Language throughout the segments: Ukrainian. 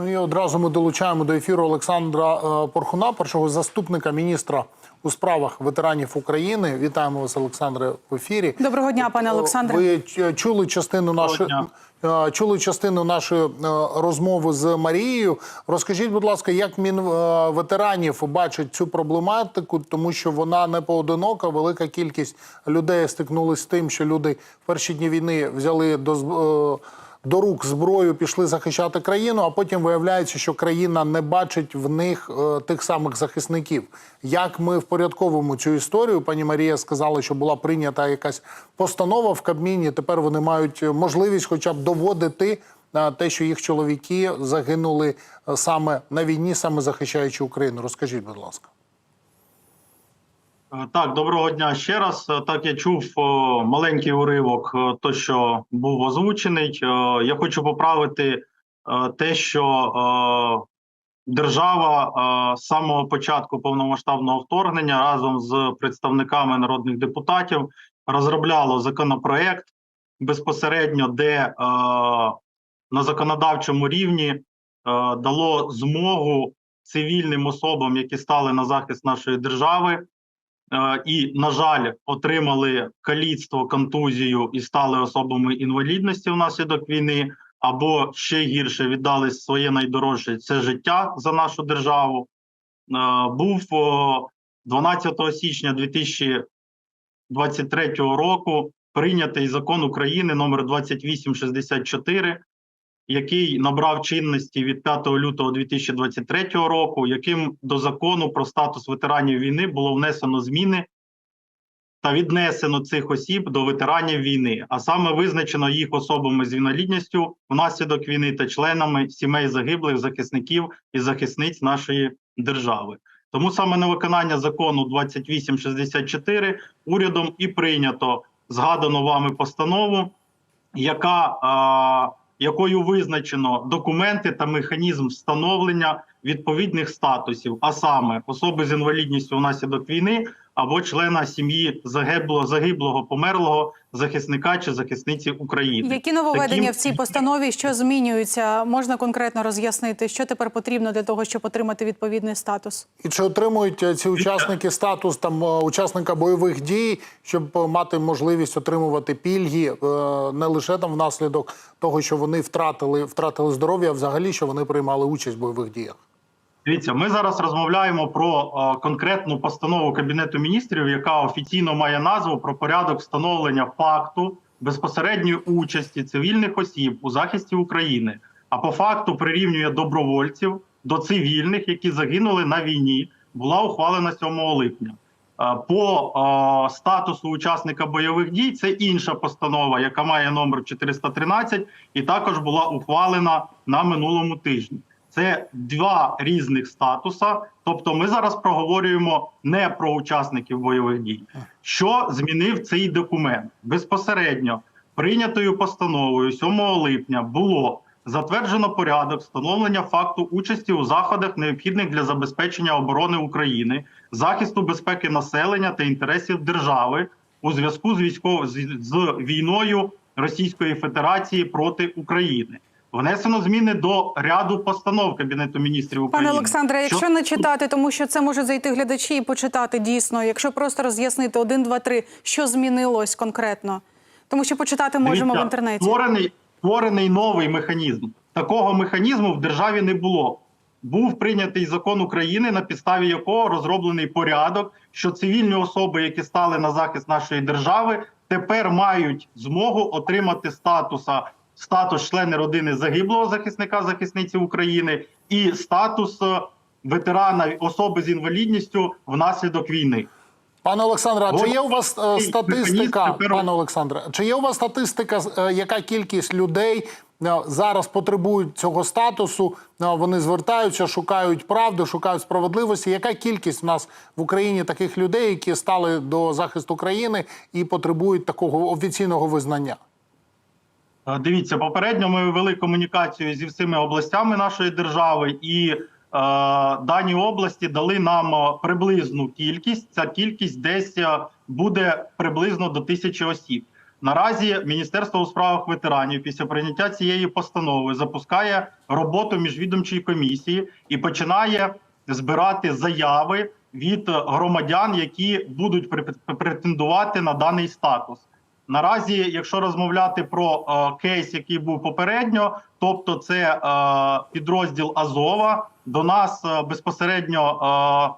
Ну і одразу ми долучаємо до ефіру Олександра е, Порхуна, першого заступника міністра у справах ветеранів України. Вітаємо вас, Олександре, в ефірі. Доброго дня, пане Олександре. Ви чули частину нашої е, чули частину нашої е, розмови з Марією. Розкажіть, будь ласка, як мінветеранів бачить цю проблематику, тому що вона не поодинока. Велика кількість людей стикнулися з тим, що люди в перші дні війни взяли до е, до рук зброю, пішли захищати країну, а потім виявляється, що країна не бачить в них е, тих самих захисників. Як ми впорядковуємо цю історію? Пані Марія сказала, що була прийнята якась постанова в Кабміні. Тепер вони мають можливість, хоча б доводити е, те, що їх чоловіки загинули е, саме на війні, саме захищаючи Україну. Розкажіть, будь ласка. Е, Так, доброго дня ще раз. Е, Так, я чув маленький уривок, е, то що був озвучений. Е, Я хочу поправити е, те, що е, держава е, з самого початку повномасштабного вторгнення разом з представниками народних депутатів розробляло законопроект безпосередньо, де е, на законодавчому рівні е, дало змогу цивільним особам, які стали на захист нашої держави. Е, і, на жаль, отримали каліцтво, контузію і стали особами інвалідності внаслідок війни, або ще гірше віддали своє найдорожче це життя за нашу державу. Е, Був о, 12 січня 2023 року прийнятий закон України номер 2864, який набрав чинності від 5 лютого 2023 року, яким до закону про статус ветеранів війни було внесено зміни та віднесено цих осіб до ветеранів війни, а саме визначено їх особами з інвалідністю внаслідок війни та членами сімей загиблих захисників і захисниць нашої держави. Тому саме на виконання закону 2864 урядом і прийнято згадану вами постанову, яка якою визначено документи та механізм встановлення відповідних статусів, а саме особи з інвалідністю внаслідок війни або члена сім'ї загиблого, загиблого померлого захисника чи захисниці України. Які нововведення Таким- в цій постанові, що змінюються? Можна конкретно роз'яснити, що тепер потрібно для того, щоб отримати відповідний статус? І чи отримують е, ці учасники статус там е, учасника бойових дій, щоб е, мати можливість отримувати пільги не лише там внаслідок того, що вони втратили втратили здоров'я, а взагалі що вони приймали участь в бойових діях? Дивіться, ми зараз розмовляємо про е, конкретну постанову Кабінету міністрів, яка офіційно має назву про порядок встановлення факту безпосередньої участі цивільних осіб у захисті України, а по факту прирівнює добровольців до цивільних, які загинули на війні. Була ухвалена 7 липня. Е, По е, статусу учасника бойових дій це інша постанова, яка має номер 413, і також була ухвалена на минулому тижні. Це два різних статуса. Тобто, ми зараз проговорюємо не про учасників бойових дій. Що змінив цей документ? Безпосередньо прийнятою постановою 7 липня було затверджено порядок встановлення факту участі у заходах, необхідних для забезпечення оборони України, захисту безпеки населення та інтересів держави у зв'язку з військов... з, війною Російської Федерації проти України. Внесено зміни до ряду постанов Кабінету міністрів України. Пане Олександре, якщо Що- не читати, тому що це можуть зайти глядачі і почитати дійсно, якщо просто роз'яснити один, два, три, що змінилось конкретно, тому що почитати можемо Дивіться, в інтернеті. Створений, створений новий механізм. Такого механізму в державі не було. Був прийнятий закон України, на підставі якого розроблений порядок, що цивільні особи, які стали на захист нашої держави, тепер мають змогу отримати статуса, статус члени родини загиблого захисника захисниці України і статус е, ветерана особи з інвалідністю внаслідок війни. Пане Олександре, а чи є у вас е, статистика, пане Олександре, чи є у вас статистика, е, яка кількість людей е, зараз потребують цього статусу? е, Вони звертаються, шукають правди, шукають справедливості. Яка кількість в нас в Україні таких людей, які стали до захисту країни і потребують такого офіційного визнання? Е, Дивіться, попередньо ми вели комунікацію зі всіми областями нашої держави, і е, дані області дали нам е, приблизну кількість. Ця кількість десь е, буде приблизно до тисячі осіб. Наразі Міністерство у справах ветеранів після прийняття цієї постанови запускає роботу міжвідомчої комісії і починає збирати заяви від громадян, які будуть пре- претендувати на даний статус. Наразі, якщо розмовляти про е, кейс, який був попередньо, тобто це е, підрозділ Азова. До нас е, безпосередньо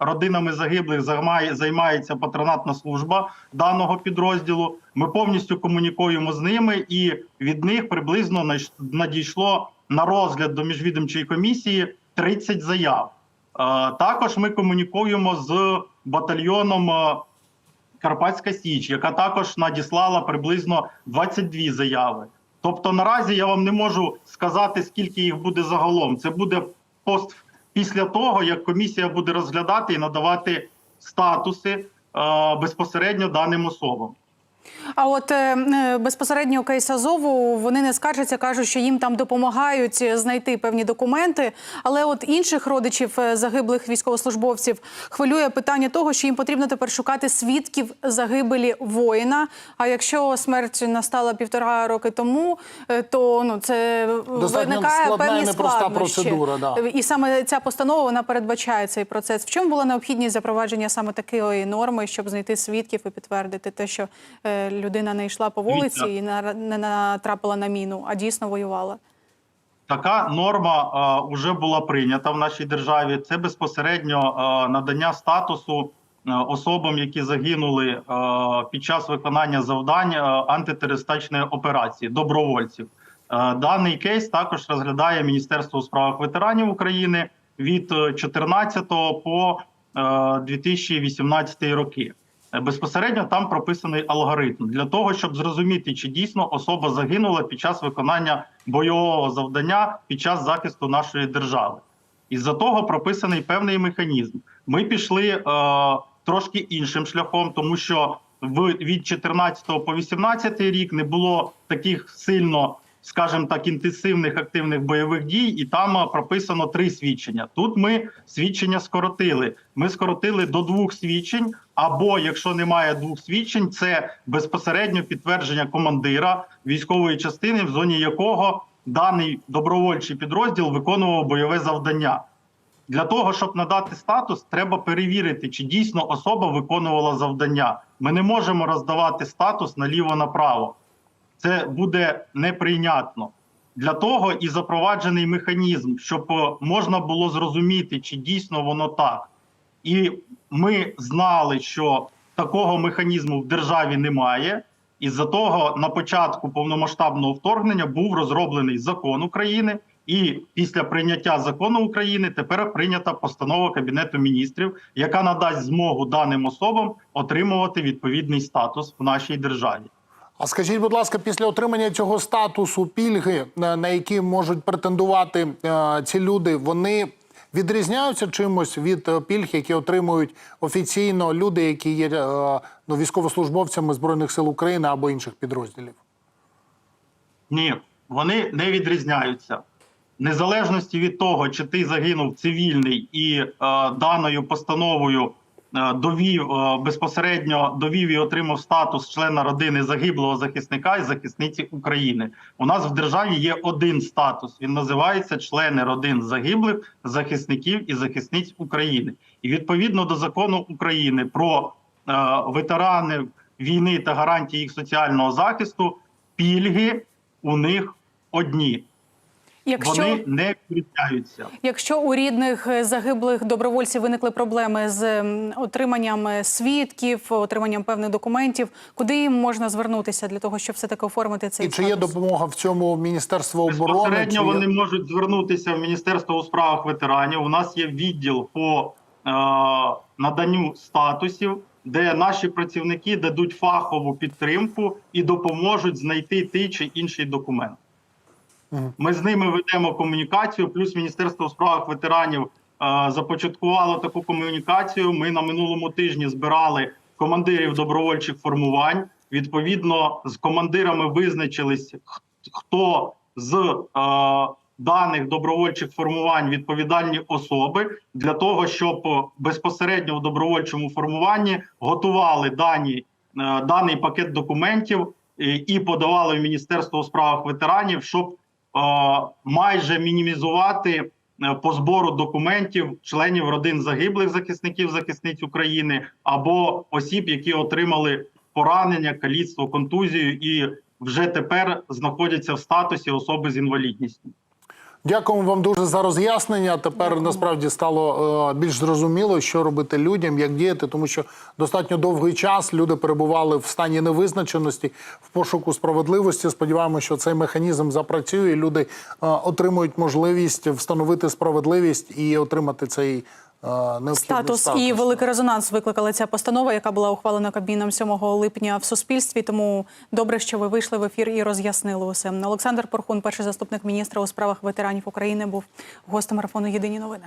е, родинами загиблих займає, займається патронатна служба даного підрозділу. Ми повністю комунікуємо з ними, і від них приблизно надійшло на розгляд до міжвідомчої комісії 30 заяв. Е, також ми комунікуємо з батальйоном. Карпатська Січ, яка також надіслала приблизно 22 заяви. Тобто наразі я вам не можу сказати, скільки їх буде загалом. Це буде пост після того, як комісія буде розглядати і надавати статуси е, безпосередньо даним особам. А от е, е, безпосередньо кейс Азову вони не скаржаться, кажуть, що їм там допомагають е, знайти певні документи. Але от інших родичів е, загиблих військовослужбовців хвилює питання того, що їм потрібно тепер шукати свідків загибелі воїна. А якщо смерть настала півтора роки тому, то ну це Достатньо виникає складна певні складнощі. процедура, да. І саме ця постанова вона передбачає цей процес. В чому була необхідність запровадження саме такої норми, щоб знайти свідків і підтвердити те, що е, людина не йшла по вулиці і не натрапила на міну, а дійсно воювала? Така норма е, вже була прийнята в нашій державі. Це безпосередньо е, надання статусу е, особам, які загинули е, під час виконання завдань е, антитерористичної операції, добровольців. Е, даний кейс також розглядає Міністерство у справах ветеранів України від е, 14 по е, 2018 роки. Е, Безпосередньо там прописаний алгоритм для того, щоб зрозуміти, чи дійсно особа загинула під час виконання бойового завдання під час захисту нашої держави. Із-за того прописаний певний механізм. Ми пішли е, трошки іншим шляхом, тому що в від 14 по 18 рік не було таких сильно, скажімо так, інтенсивних активних бойових дій, і там прописано три свідчення. Тут ми свідчення скоротили. Ми скоротили до двох свідчень. Або якщо немає двох свідчень, це безпосередньо підтвердження командира військової частини, в зоні якого даний добровольчий підрозділ виконував бойове завдання. Для того, щоб надати статус, треба перевірити, чи дійсно особа виконувала завдання. Ми не можемо роздавати статус наліво-направо. Це буде неприйнятно. Для того і запроваджений механізм, щоб е, можна було зрозуміти, чи дійсно воно так. І ми знали, що такого механізму в державі немає. І за того на початку повномасштабного вторгнення був розроблений закон України, і після прийняття закону України тепер прийнята постанова Кабінету міністрів, яка надасть змогу даним особам отримувати відповідний статус в нашій державі. А скажіть, будь ласка, після отримання цього статусу пільги, на на які можуть претендувати е, ці люди, вони відрізняються чимось від е, пільг, які отримують офіційно люди, які є е, ну, військовослужбовцями збройних сил України або інших підрозділів? Ні, вони не відрізняються. Незалежності від того, чи ти загинув цивільний і е, даною постановою е, довів е, безпосередньо довів і отримав статус члена родини загиблого захисника і захисниці України. У нас в державі є один статус. Він називається члени родин загиблих захисників і захисниць України. І відповідно до закону України про е, ветеранів війни та гарантії їх соціального захисту, пільги у них одні. Якщо Вони не відрізняються. Якщо у рідних е, загиблих добровольців виникли проблеми з отриманням е, свідків, отриманням певних документів, куди їм можна звернутися для того, щоб все таки оформити цей І чи є допомога в цьому Міністерства оборони? Безпосередньо Чи є- вони можуть звернутися в Міністерство у справах ветеранів. У нас є відділ по е, наданню статусів, де наші працівники дадуть фахову підтримку і допоможуть знайти той чи інший документ. Ми з ними ведемо комунікацію. Плюс Міністерство у справах ветеранів е, започаткувало таку комунікацію. Ми на минулому тижні збирали командирів добровольчих формувань. Відповідно, з командирами визначились хто з е, даних добровольчих формувань відповідальні особи для того, щоб безпосередньо в добровольчому формуванні готували дані, е, даний пакет документів і, і подавали в Міністерство у справах ветеранів, щоб майже мінімізувати е, по збору документів членів родин загиблих захисників захисниць України або осіб, які отримали поранення, каліцтво, контузію і вже тепер знаходяться в статусі особи з інвалідністю. Дякуємо вам дуже за роз'яснення. Тепер насправді стало е, більш зрозуміло, що робити людям, як діяти, тому що достатньо довгий час люди перебували в стані невизначеності в пошуку справедливості. Сподіваємося, що цей механізм запрацює. і Люди е, отримують можливість встановити справедливість і отримати цей е, Статус, статус. і великий резонанс викликала ця постанова, яка була ухвалена Кабміном 7 липня в суспільстві. Тому добре, що ви вийшли в ефір і роз'яснили усе. Олександр Порхун, перший заступник міністра у справах ветеранів України, був гостем марафону Єдині новини.